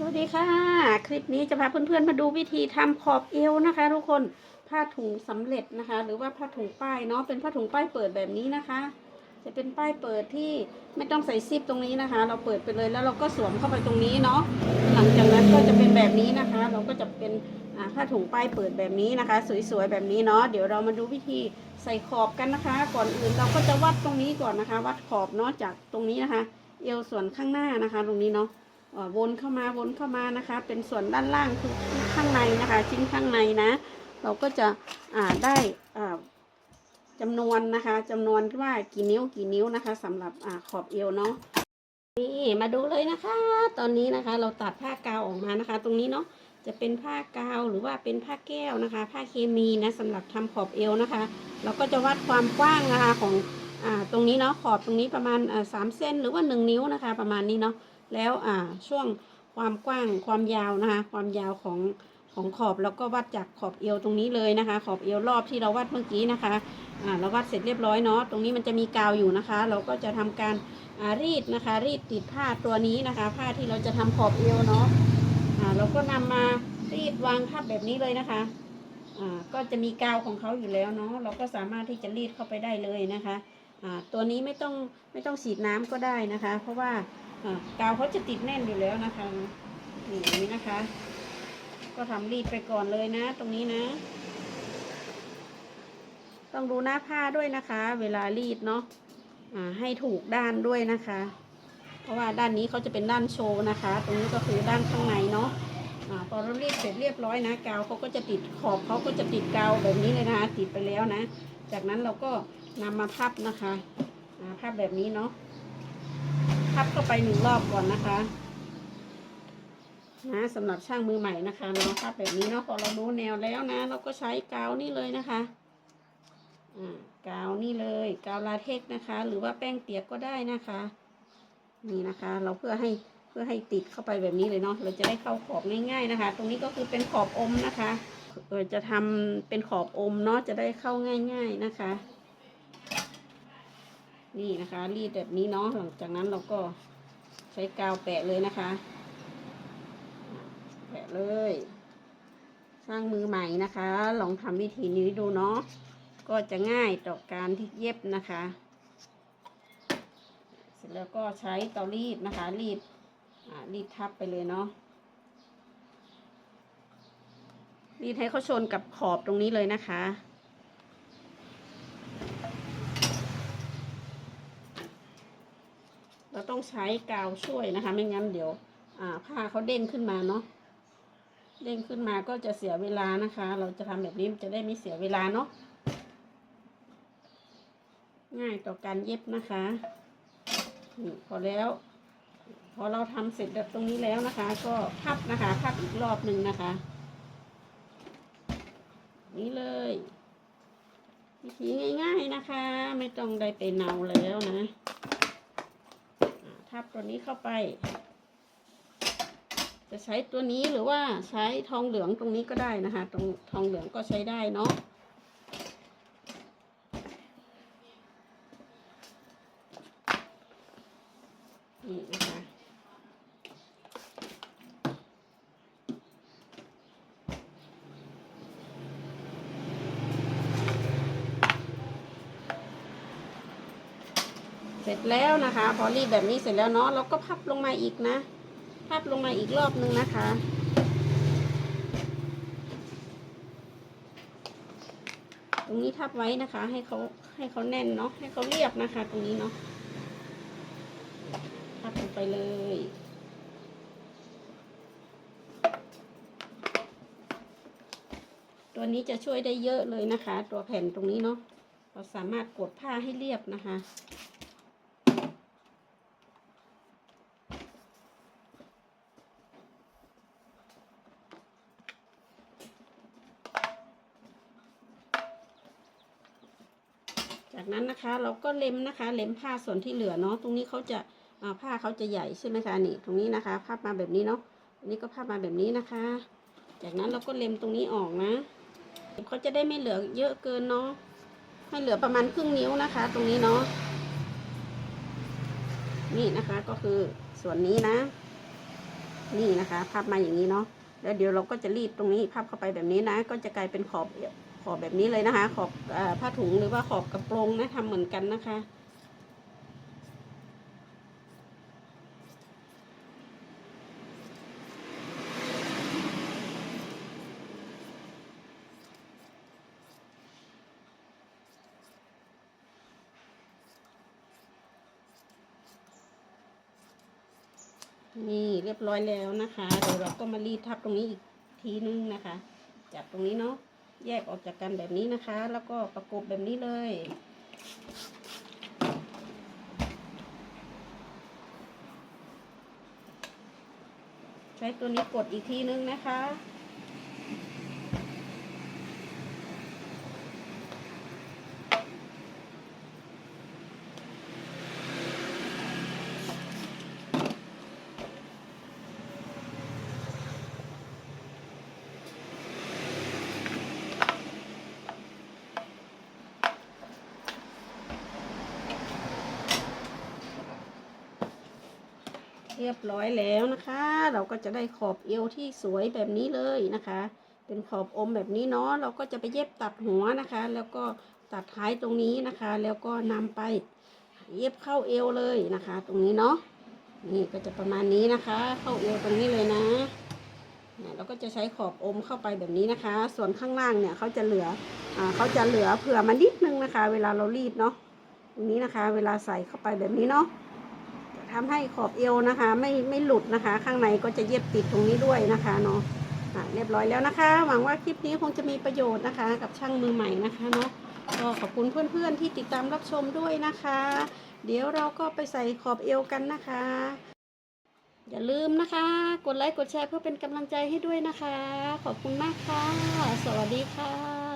สวัสดีค่ะ คลิปนี้จะพาเพื่อนๆมาดูวิธีทำขอบเอวนะคะ ทุกคนผ้าถุงสำเร็จนะคะ หรือว่าผ้าถุงป้ายเนาะเป็นผ้าถุงป้ายเปิดแบบนี้นะคะ จะเป็นป้ายเปิดที่ไม่ต้องใส่ซิปตรงนี้นะคะ เราเปิดไปเลยแล้วเราก็สวมเข้าไปตรงนี้เนาะหลังจากนั้นก็จะเป็นแบบนี้นะคะ เราก็จะเป็นผ้าถุงป้ายเปิดแบบนี้นะคะ สวยๆแบบนี้เนาะเดี๋ยวเรามาดูวิธีใส่ขอบกันนะคะ ก่อนอื่นเราก็จะวัดตรงนี้ก่อนนะคะ วัดขอบเนาะจากตรงนี้นะคะ เอวส่วนข้างหน้านะคะ ตรงนี้เนาะ วนเข้ามาวนเข้ามานะคะ เป็นส่วนด้านล่างคือข้างในนะคะชิ้นข้างในนะ เราก็จะอ่าได้อ่าจำนวนนะคะจำนวนว่ากี่นิ้วกี่นิ้วนะคะสำหรับอ่าขอบเอวเนาะนี่มาดูเลยนะคะ ตอนนี้นะคะเราตัดผ้ากาวออกมานะคะ ตรงนี้เนาะจะเป็นผ้ากาวหรือว่าเป็นผ้าแก้วนะคะ ผ้าเคมีนะสำหรับทำขอบเอวนะคะ เราก็จะวัดความกว้างนะคะของอ่าตรงนี้เนาะขอบตรงนี้ประมาณอ่าสามเซนหรือว่าหนึ่งนิ้วนะคะ ประมาณนี้เนาะ แล้วอ่าช่วงความกว้างความยาวนะคะ ความยาวของของขอบแล้วก็วัดจากขอบเอวตรงนี้เลยนะคะ ขอบเอวรอบที่เราวัดเมื่อกี้นะคะอ่าเราวัดเสร็จเรียบร้อยเนาะตรงนี้มันจะมีกาวอยู่นะคะ เราก็จะทำการอ่ารีดนะคะ รีดติดผ้าตัวนี้นะคะ ผ้าที่เราจะทำขอบเอวเนาะอ่าเราก็นำมารีดวางทับแบบนี้เลยนะคะอ่าก็จะมีกาวของเขาอยู่แล้วเนาะเราก็สามารถที่จะรีดเข้าไปได้เลยนะคะอ่าตัวนี้ไม่ต้องไม่ต้องฉีดน้ำก็ได้นะคะ เพราะว่า กาวเขาจะติดแน่นอยู่แล้วนะคะนี่อย่างนี้นะคะ ก็ทำรีดไปก่อนเลยนะ ตรงนี้นะ ต้องดูหน้าผ้าด้วยนะคะ เวลารีดเนาะให้ถูกด้านด้วยนะคะ เพราะว่าด้านนี้เขาจะเป็นด้านโชว์นะคะ ตรงนี้ก็คือด้านข้างในเนาะพอเรารีดเสร็จเรียบร้อยนะ กาวเขาก็จะติดขอบเขาก็จะติดกาวแบบนี้เลยนะคะ ติดไปแล้วนะ จากนั้นเราก็นำมาพับนะคะพับแบบนี้เนาะ พับเข้าไปหนึ่งรอบก่อนนะคะนะสำหรับช่างมือใหม่นะคะเนาะพับแบบนี้เนาะพอเรารู้แนวแล้วนะ เราก็ใช้กาวนี่เลยนะคะอ่ากาวนี่เลยกาวลาเทกนะคะ หรือว่าแป้งเปียกก็ได้นะคะ นี่นะคะ เราเพื่อให้เพื่อให้ติดเข้าไปแบบนี้เลยเนาะเราจะได้เข้าขอบง่าย ๆนะคะ ตรงนี้ก็คือเป็นขอบอมนะคะเออจะทำเป็นขอบอมเนาะจะได้เข้าง่าย ๆนะคะ นี่นะคะรีดแบบนี้เนาะหลังจากนั้นเราก็ใช้กาวแปะเลยนะคะ แปะเลย สร้างมือใหม่นะคะ ลองทำวิธีนี้ดูเนาะก็จะง่ายต่อการที่เย็บนะคะ เสร็จแล้วก็ใช้เตารีดนะคะ รีดรีดทับไปเลยเนาะรีดให้เขาชนกับขอบตรงนี้เลยนะคะ เรา ต้องใช้กาวช่วยนะคะ ไม่งั้นเดี๋ยว อ่า ผ้าเขาเด้งขึ้นมาเนาะเด้งขึ้นมาก็จะเสียเวลานะคะ เราจะทำแบบนี้จะได้ไม่เสียเวลาเนาะง่ายต่อการเย็บนะคะนี่พอแล้ว พอเราทำเสร็จแบบตรงนี้แล้วนะคะ ก็พับนะคะพับอีกรอบหนึ่งนะคะ นี่เลยวิธีง่าย ๆนะคะ ไม่ต้องได้ไปเนาแล้วนะับตัวนี้เข้าไป จะใช้ตัวนี้หรือว่าใช้ทองเหลืองตรงนี้ก็ได้นะคะ ตรงทองเหลืองก็ใช้ได้เนาะ นี่นะคะ เส ร็จแล้วนะคะ พอรีดแบบนี้เสร็จแล้วเนาะเราก็พับลงมาอีกนะ พับลงมาอีกรอบนึงนะคะ ตรงนี้ทับไว้นะคะ ให้เขาให้เขาแน่นเนาะให้เขาเรียบนะคะ ตรงนี้เนาะพับลงไปเลยตัวนี้จะช่วยได้เยอะเลยนะคะ ตัวแผ่นตรงนี้เนาะเราสามารถกดผ้าให้เรียบนะคะ จากนั้นนะคะเราก็เล็มนะคะ เล็มผ้าส่วนที่เหลือเนาะตรงนี้เขาจะาผ้าเขาจะใหญ่ใช่ไหมคะนี่ตรงนี้นะคะพับมาแบบนี้เนาะอันนี้ก็พับมาแบบนี้นะคะ จากนั้นเราก็เล็มตรงนี้ออกนะเขาจะได้ไม่เหลือเยอะเกินเนาะให้เหลือประมาณครึ่งนิ้วนะคะ ตรงนี้เนาะนี่นะคะก็คือส่วนนี้นะ นี่นะคะพับมาอย่างนี้เนาะแล้วเดี๋ยวเราก็จะรีดตรงนี้พับเข้าไปแบบนี้นะ ก็จะกลายเป็นขอบ ขอบแบบนี้เลยนะคะ ขอบออผ้าถุงหรือว่าขอบกระโปรงนะทำเหมือนกันนะคะ นี่เรียบร้อยแล้วนะคะ เดี๋ยวเราก็มารีดทับตรงนี้อีกทีนึงนะคะ จับตรงนี้เนาะ แยกออกจากกันแบบนี้นะคะ แล้วก็ประกบแบบนี้เลย ใช้ตัวนี้กดอีกทีนึงนะคะ เรียบร้อยแล้วนะคะ เราก็จะได้ขอบเอวที่สวยแบบนี้เลยนะคะ เป็นขอบอมแบบนี้เนาะเราก็จะไปเย็บตัดหัวนะคะ แล้วก็ตัดท้ายตรงนี้นะคะ แล้วก็นำไปเย็บเข้าเอวเลยนะคะ ตรงนี้เนาะนี่ก็จะประมาณนี้นะคะ เข้าเอวตรงนี้เลยนะเนี่ยเราก็จะใช้ขอบอมเข้าไปแบบนี้นะคะ ส่วนข้างล่างเนี่ยเขาจะเหลืออเขาจะเหลือเผื่อมานิดนึงนะคะ เวลาเรารีดเนาะตรงนี้นะคะ เวลาใส่เข้าไปแบบนี้เนาะ ทำให้ขอบเอวนะคะ ไม่ไม่หลุดนะคะ ข้างในก็จะเย็บติดตรงนี้ด้วยนะคะเนาะอะเรียบร้อยแล้วนะคะ หวังว่าคลิปนี้คงจะมีประโยชน์นะคะ กับช่างมือใหม่นะคะเนาะก็ขอบคุณเพื่อนๆที่ติดตามรับชมด้วยนะคะ เดี๋ยวเราก็ไปใส่ขอบเอวกันนะคะ อย่าลืมนะคะ กดไลค์กดแชร์เพื่อเป็นกำลังใจให้ด้วยนะคะ ขอบคุณมากค่ะ สวัสดีค่ะ